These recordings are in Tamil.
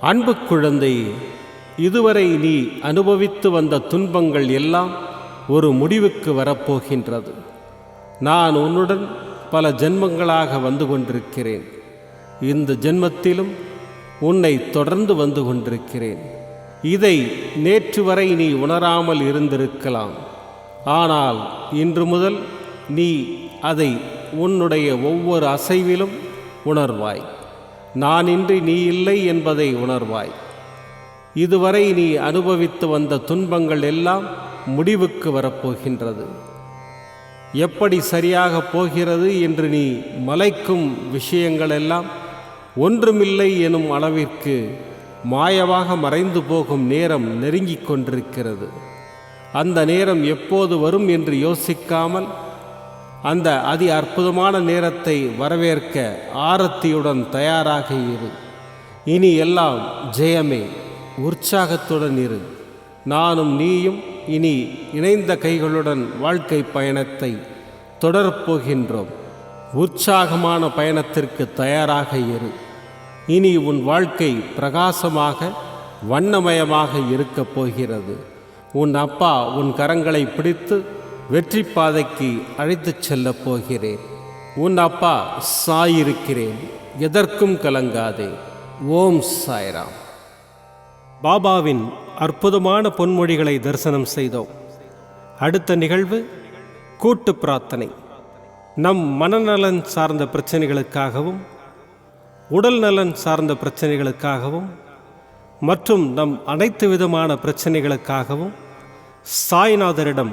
அன்பு குழந்தை இதுவரை நீ அனுபவித்து வந்த துன்பங்கள் எல்லாம் ஒரு முடிவுக்கு வரப்போகின்றது. நான் உன்னுடன் பல ஜென்மங்களாக வந்து கொண்டிருக்கிறேன். இந்த ஜென்மத்திலும் உன்னை தொடர்ந்து வந்து கொண்டிருக்கிறேன். இதை நேற்று வரை நீ உணராமல் இருந்திருக்கலாம். ஆனால் இன்று முதல் நீ அதை உன்னுடைய ஒவ்வொரு அசைவிலும் உணர்வாய். நான் இன்றி நீ இல்லை என்பதை உணர்வாய். இதுவரை நீ அனுபவித்து வந்த துன்பங்கள் எல்லாம் முடிவுக்கு வரப்போகின்றது. எப்படி சரியாக போகிறது என்று நீ மலைக்கும் விஷயங்கள் எல்லாம் ஒன்றுமில்லை எனும் அளவிற்கு மாயமாக மறைந்து போகும் நேரம் நெருங்கிக் கொண்டிருக்கிறது. அந்த நேரம் எப்போது வரும் என்று யோசிக்காமல் அந்த அதி அற்புதமான நேரத்தை வரவேற்க ஆரத்தியுடன் தயாராக இரு. இனி எல்லாம் ஜெயமே. உற்சாகத்துடன் இரு. நானும் நீயும் இனி இணைந்த கைகளுடன் வாழ்க்கை பயணத்தை தொடரப்போகின்றோம். உற்சாகமான பயணத்திற்கு தயாராக இரு. இனி உன் வாழ்க்கை பிரகாசமாக வண்ணமயமாக இருக்கப் போகிறது. உன் அப்பா உன் கரங்களை பிடித்து வெற்றி பாதைக்கு அழைத்துச் செல்லப் போகிறேன். உன் அப்பா சாயிருக்கிறேன். எதற்கும் கலங்காதே. ஓம் சாய்ராம். பாபாவின் அற்புதமான பொன்மொழிகளை தரிசனம் செய்தோம். அடுத்த நிகழ்வு கூட்டு பிரார்த்தனை. நம் மனநலன் சார்ந்த பிரச்சனைகளுக்காகவும் உடல் நலன் சார்ந்த பிரச்சனைகளுக்காகவும் மற்றும் நம் அனைத்து விதமான பிரச்சனைகளுக்காகவும் சாய்நாதரிடம்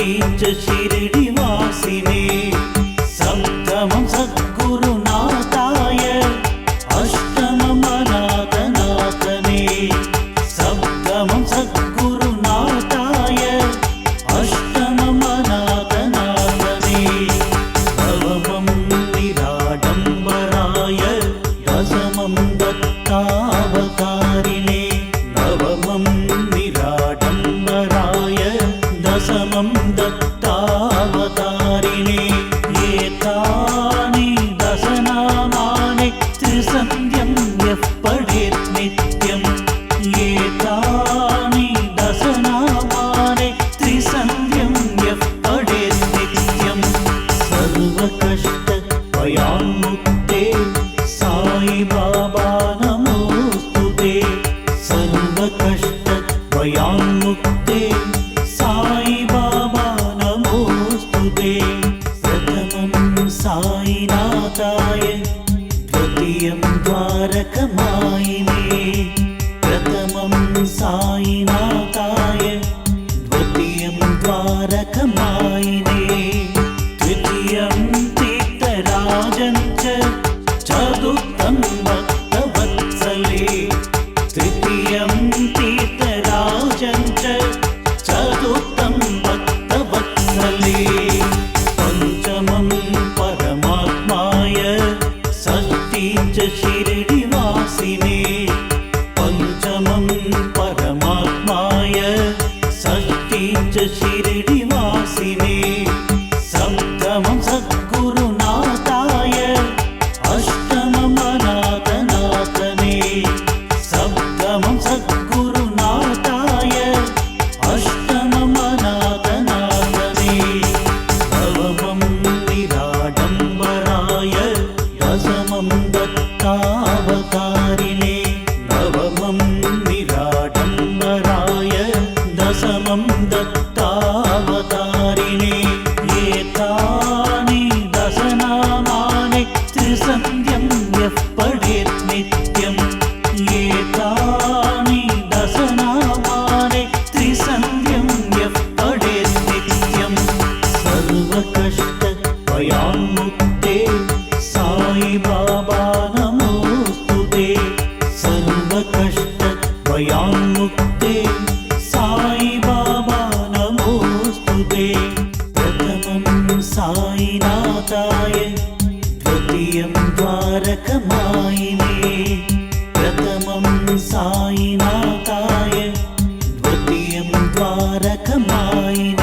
शान्तिं च शिरडिवासिने सप्तमं सप्त பாசமம் தட்ட ద్వారకమాయిన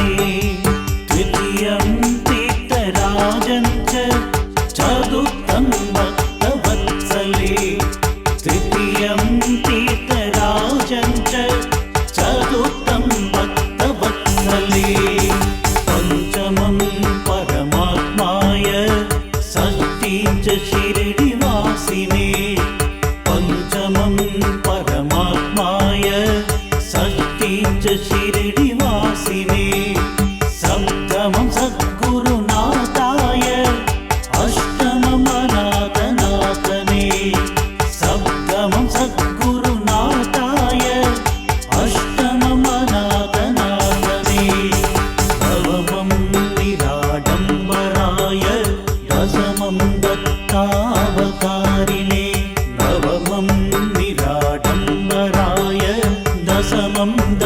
षष्ठीं च शिरडिवासिने வந்த